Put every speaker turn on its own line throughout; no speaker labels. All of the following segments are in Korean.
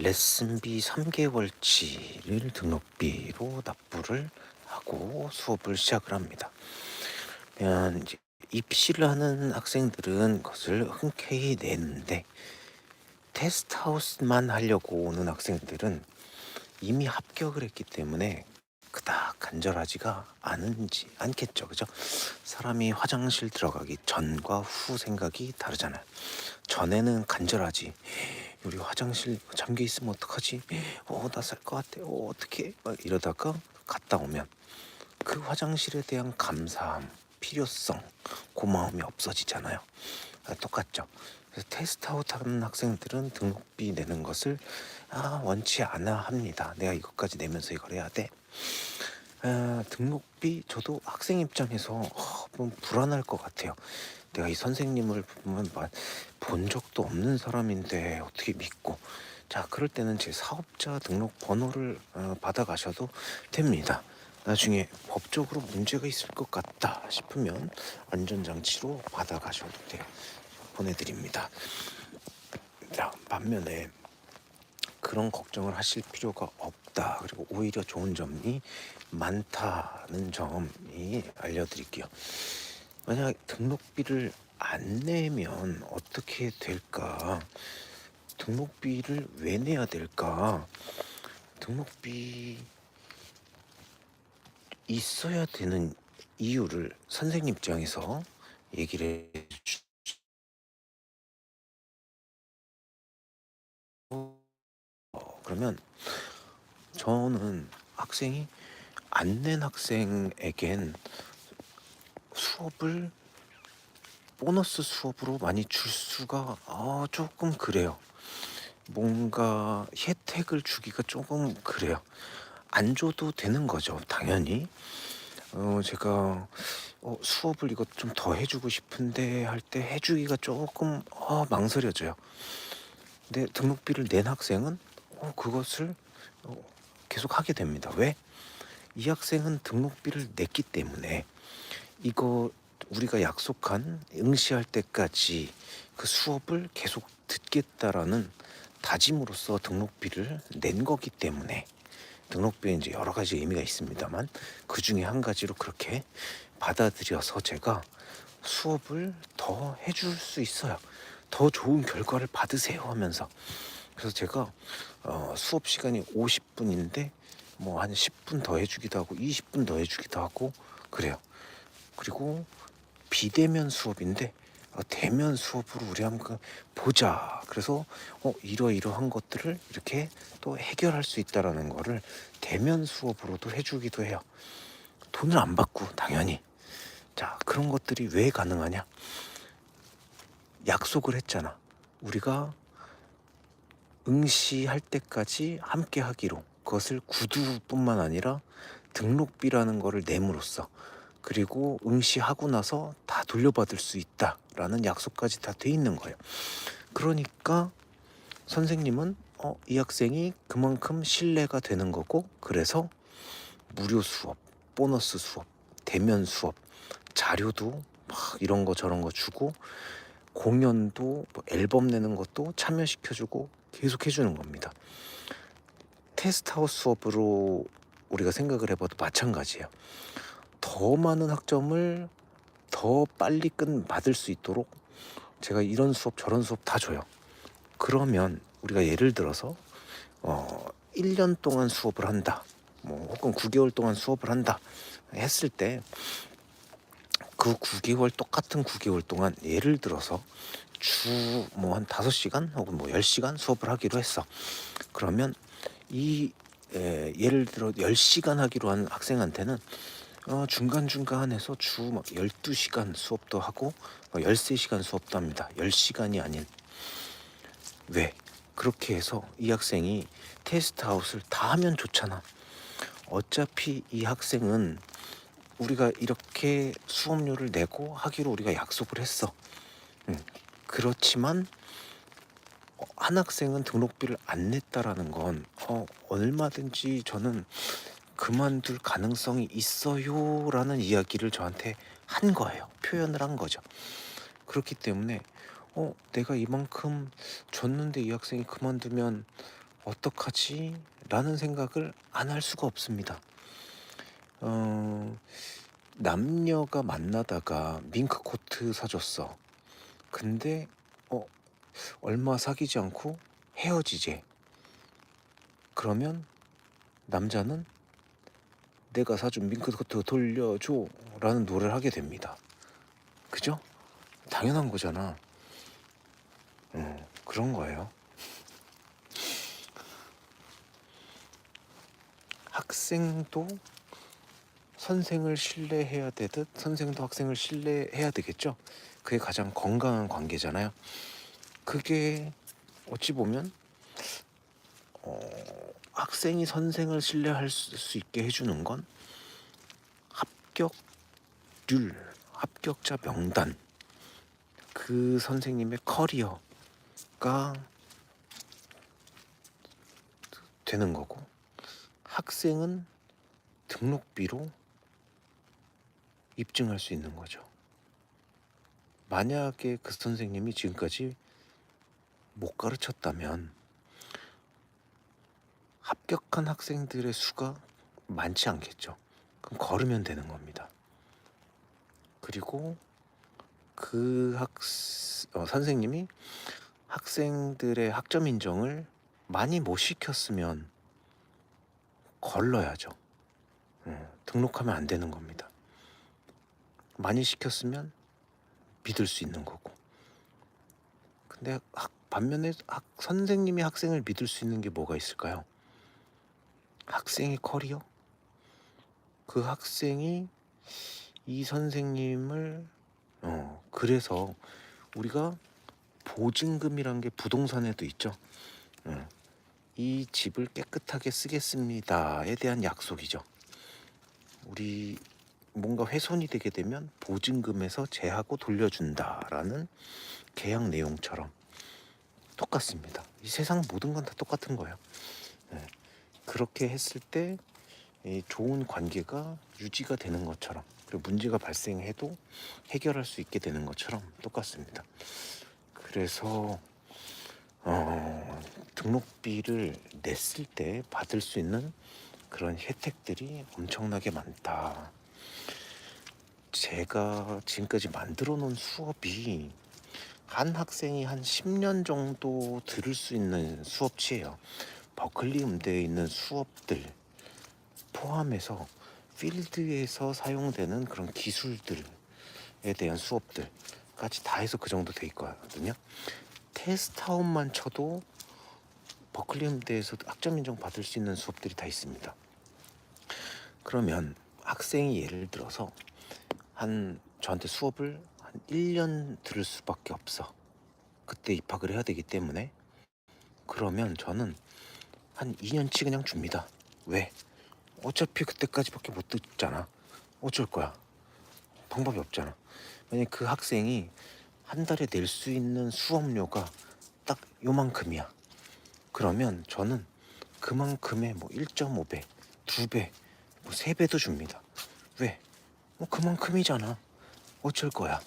레슨비 3개월치를 등록비로 납부를 하고 수업을 시작을 합니다. 그러면 이제 입시를 하는 학생들은 그것을 흔쾌히 내는데 테스트하우스만 하려고 오는 학생들은 이미 합격을 했기 때문에 그닥 간절하지가 않은지 않겠죠, 그죠? 사람이 화장실 들어가기 전과 후 생각이 다르잖아요. 전에는 간절하지. 우리 화장실 잠겨 있으면 어떡하지? 어, 나살 것 같아. 어, 어떻게? 막 이러다가 갔다 오면 그 화장실에 대한 감사함, 필요성, 고마움이 없어지잖아요. 아, 똑같죠. 그래서 테스트아웃 하는 학생들은 등록비 내는 것을 아, 원치 않아 합니다. 내가 이것까지 내면서 이걸 해야 돼. 아, 등록비 저도 학생 입장에서 어, 좀 불안할 것 같아요. 내가 이 선생님을 보면 마- 본 적도 없는 사람인데 어떻게 믿고 자 그럴 때는 제 사업자 등록 번호를 어, 받아 가셔도 됩니다. 나중에 법적으로 문제가 있을 것 같다 싶으면 안전장치로 받아 가셔도 돼요. 보내드립니다. 자 반면에 그런 걱정을 하실 필요가 없다. 그리고 오히려 좋은 점이 많다는 점이 알려드릴게요. 만약 등록비를 안 내면 어떻게 될까? 등록비를 왜 내야 될까? 등록비 있어야 되는 이유를 선생님 입장에서 얘기를 해 주. 어, 그러면 저는 학생이 안 낸 학생에겐 수업을 보너스 수업으로 많이 줄 수가 어, 조금 그래요. 뭔가 혜택을 주기가 조금 그래요. 안 줘도 되는 거죠, 당연히. 어, 제가 어, 수업을 이것 좀 더 해주고 싶은데 할 때 해주기가 조금 어, 망설여져요. 근데 등록비를 낸 학생은 어, 그것을 어, 계속 하게 됩니다. 왜? 이 학생은 등록비를 냈기 때문에 이거 우리가 약속한 응시할 때까지 그 수업을 계속 듣겠다라는 다짐으로써 등록비를 낸 거기 때문에 등록비에 이제 여러 가지 의미가 있습니다만 그 중에 한 가지로 그렇게 받아들여서 제가 수업을 더 해줄 수 있어요. 더 좋은 결과를 받으세요 하면서 그래서 제가 어, 수업 시간이 50분인데 뭐 한 10분 더 해주기도 하고 20분 더 해주기도 하고 그래요. 그리고 비대면 수업인데 어, 대면 수업으로 우리 한번 보자. 그래서 어, 이러이러한 것들을 이렇게 또 해결할 수 있다라는 거를 대면 수업으로도 해주기도 해요. 돈을 안 받고 당연히. 자 그런 것들이 왜 가능하냐? 약속을 했잖아. 우리가 응시할 때까지 함께 하기로 그것을 구두뿐만 아니라 등록비라는 거를 내므로써 그리고 응시하고 나서 다 돌려받을 수 있다라는 약속까지 다 돼 있는 거예요. 그러니까 선생님은 어, 이 학생이 그만큼 신뢰가 되는 거고 그래서 무료 수업, 보너스 수업, 대면 수업, 자료도 막 이런 거 저런 거 주고 공연도 뭐 앨범 내는 것도 참여시켜주고 계속 해주는 겁니다. 테스트하우스 수업으로 우리가 생각을 해봐도 마찬가지예요. 더 많은 학점을 더 빨리 끝 받을 수 있도록 제가 이런 수업 저런 수업 다 줘요. 그러면 우리가 예를 들어서 어 1년 동안 수업을 한다. 뭐 혹은 9개월 동안 수업을 한다 했을 때 그 9개월 똑같은 9개월 동안 예를 들어서 주 뭐 한 5시간 혹은 뭐 10시간 수업을 하기로 했어. 그러면 이 에, 예를 들어 10시간 하기로 한 학생한테는 어, 중간중간에서 주 막 12시간 수업도 하고 막 13시간 수업도 합니다. 10시간이 아닌 왜? 그렇게 해서 이 학생이 테스트 아웃을 다 하면 좋잖아. 어차피 이 학생은 우리가 이렇게 수업료를 내고 하기로 우리가 약속을 했어. 음, 그렇지만 어, 한 학생은 등록비를 안 냈다라는 건 어, 얼마든지 저는 그만둘 가능성이 있어요라는 이야기를 저한테 한 거예요. 표현을 한 거죠. 그렇기 때문에 어, 내가 이만큼 줬는데 이 학생이 그만두면 어떡하지? 라는 생각을 안 할 수가 없습니다. 어, 남녀가 만나다가 밍크 코트 사줬어. 근데 어 얼마 사귀지 않고 헤어지재. 그러면 남자는 내가 사준 밍크 코트 돌려줘 라는 노래를 하게 됩니다. 그죠? 당연한 거잖아. 음, 그런 거예요. 학생도 선생을 신뢰해야 되듯 선생도 학생을 신뢰해야 되겠죠. 그게 가장 건강한 관계잖아요. 그게 어찌 보면 어, 학생이 선생을 신뢰할 수수 있게 해주는 건 합격률, 합격자 명단, 그 선생님의 커리어가 되는 거고 학생은 등록비로 입증할 수 있는 거죠. 만약에 그 선생님이 지금까지 못 가르쳤다면 합격한 학생들의 수가 많지 않겠죠. 그럼 걸으면 되는 겁니다. 그리고 그 학, 어, 선생님이 학생들의 학점 인정을 많이 못 시켰으면 걸러야죠. 음, 등록하면 안 되는 겁니다. 많이 시켰으면 믿을 수 있는 거고. 근데 학, 반면에 학, 선생님이 학생을 믿을 수 있는 게 뭐가 있을까요? 학생의 커리어? 그 학생이 이 선생님을 어 그래서 우리가 보증금이란 게 부동산에도 있죠. 어, 이 집을 깨끗하게 쓰겠습니다에 대한 약속이죠. 우리 뭔가 훼손이 되게 되면 보증금에서 제하고 돌려준다라는 계약 내용처럼 똑같습니다. 이 세상 모든 건 다 똑같은 거예요. 네. 그렇게 했을 때이 좋은 관계가 유지가 되는 것처럼 그리고 문제가 발생해도 해결할 수 있게 되는 것처럼 똑같습니다. 그래서 어, 등록비를 냈을 때 받을 수 있는 그런 혜택들이 엄청나게 많다. 제가 지금까지 만들어 놓은 수업이 한 학생이 한 10년 정도 들을 수 있는 수업치예요. 버클리 음대에 있는 수업들 포함해서 필드에서 사용되는 그런 기술들에 대한 수업들까지 다 해서 그 정도 돼 있거든요. 테스트아웃만 쳐도 버클리 음대에서 학점 인정 받을 수 있는 수업들이 다 있습니다. 그러면 학생이 예를 들어서 한 저한테 수업을 한 1년 들을 수밖에 없어. 그때 입학을 해야 되기 때문에 그러면 저는 한 2년치 그냥 줍니다. 왜? 어차피 그때까지밖에 못 듣잖아. 어쩔 거야. 방법이 없잖아. 만약 그 학생이 한 달에 낼 수 있는 수업료가 딱 요만큼이야. 그러면 저는 그만큼의 뭐 1.5배, 2배, 뭐 3배도 줍니다. 왜? 뭐 그만큼이잖아. 어쩔 거야.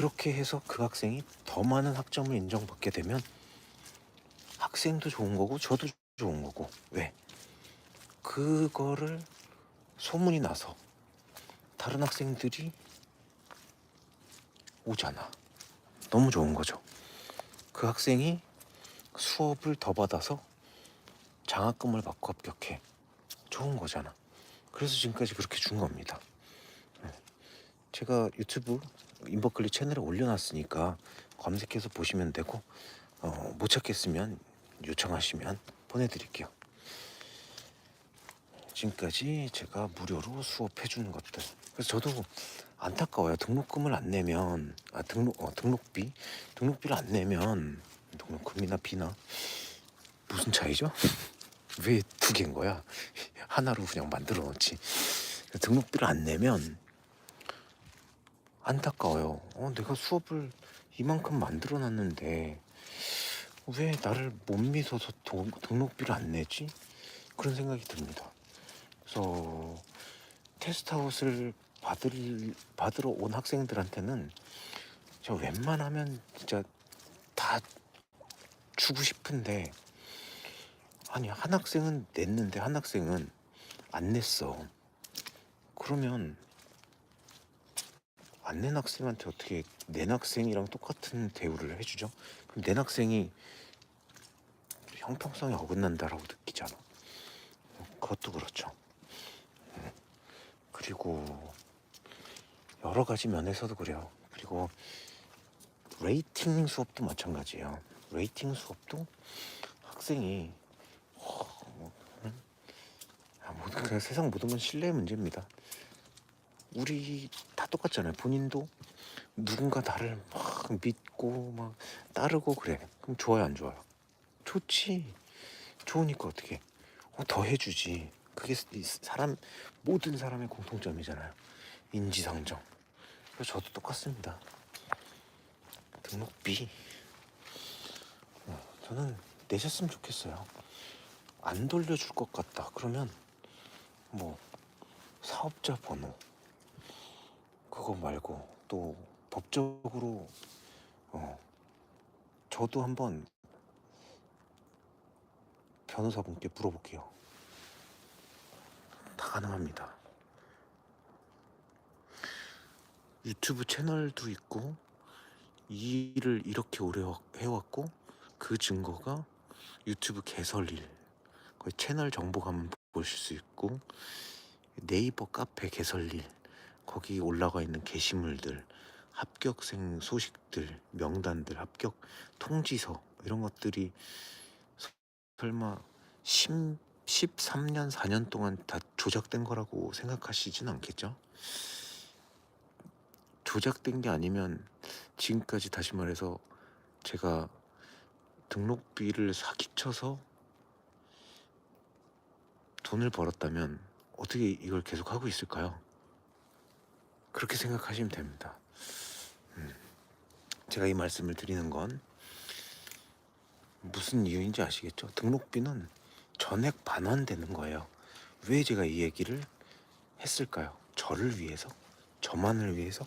음. 그렇게 해서 그 학생이 더 많은 학점을 인정받게 되면 학생도 좋은 거고 저도 좋은 거고 왜? 그거를 소문이 나서 다른 학생들이 오잖아. 너무 좋은 거죠. 그 학생이 수업을 더 받아서 장학금을 받고 합격해. 좋은 거잖아. 그래서 지금까지 그렇게 준 겁니다. 네. 제가 유튜브 인버클리 채널에 올려놨으니까 검색해서 보시면 되고 어, 못 찾겠으면 요청하시면 보내드릴게요. 지금까지 제가 무료로 수업해 주는 것들. 그래서 저도 안타까워요. 등록금을 안 내면 아 등록 어, 등록비 등록비를 안 내면 등록금이나 비나 무슨 차이죠? 왜 두 개인 거야? 하나로 그냥 만들어 놓지. 등록비를 안 내면 안타까워요. 어, 내가 수업을 이만큼 만들어 놨는데 왜 나를 못 믿어서 도, 등록비를 안 내지? 그런 생각이 듭니다. 그래서 테스트아웃을 받을, 받으러 온 학생들한테는 저 웬만하면 진짜 다 주고 싶은데 아니 한 학생은 냈는데 한 학생은 안 냈어. 그러면 안 낸 학생한테 어떻게 낸 학생이랑 똑같은 대우를 해주죠? 그럼 낸 학생이 형평성이 어긋난다라고 느끼잖아. 그것도 그렇죠. 음. 그리고 여러 가지 면에서도 그래요. 그리고 레이팅 수업도 마찬가지예요. 레이팅 수업도 학생이 어, 뭐, 음, 아, 모든 세상 모든 건 신뢰의 문제입니다. 우리 다 똑같잖아요. 본인도 누군가 나를 막 믿고 막 따르고 그래. 그럼 좋아요, 안 좋아요? 좋지. 좋으니까 어떻게? 어, 더 해주지. 그게 이 사람 모든 사람의 공통점이잖아요. 인지상정. 그래서 저도 똑같습니다. 등록비. 어, 저는 내셨으면 좋겠어요. 안 돌려줄 것 같다. 그러면 뭐 사업자 번호 그거 말고 또 법적으로 어 저도 한번 변호사분께 물어볼게요. 다 가능합니다. 유튜브 채널도 있고 이 일을 이렇게 오래 해왔고 그 증거가 유튜브 개설일 거의 채널 정보 가면 보실 수 있고 네이버 카페 개설일 거기 올라가 있는 게시물들 합격생 소식들 명단들 합격 통지서 이런 것들이 설마 10, 13년 4년 동안 다 조작된 거라고 생각하시진 않겠죠? 조작된 게 아니면 지금까지 다시 말해서 제가 등록비를 사기쳐서 돈을 벌었다면 어떻게 이걸 계속 하고 있을까요? 그렇게 생각하시면 됩니다. 음, 제가 이 말씀을 드리는 건 무슨 이유인지 아시겠죠? 등록비는 전액 반환되는 거예요. 왜 제가 이 얘기를 했을까요? 저를 위해서? 저만을 위해서?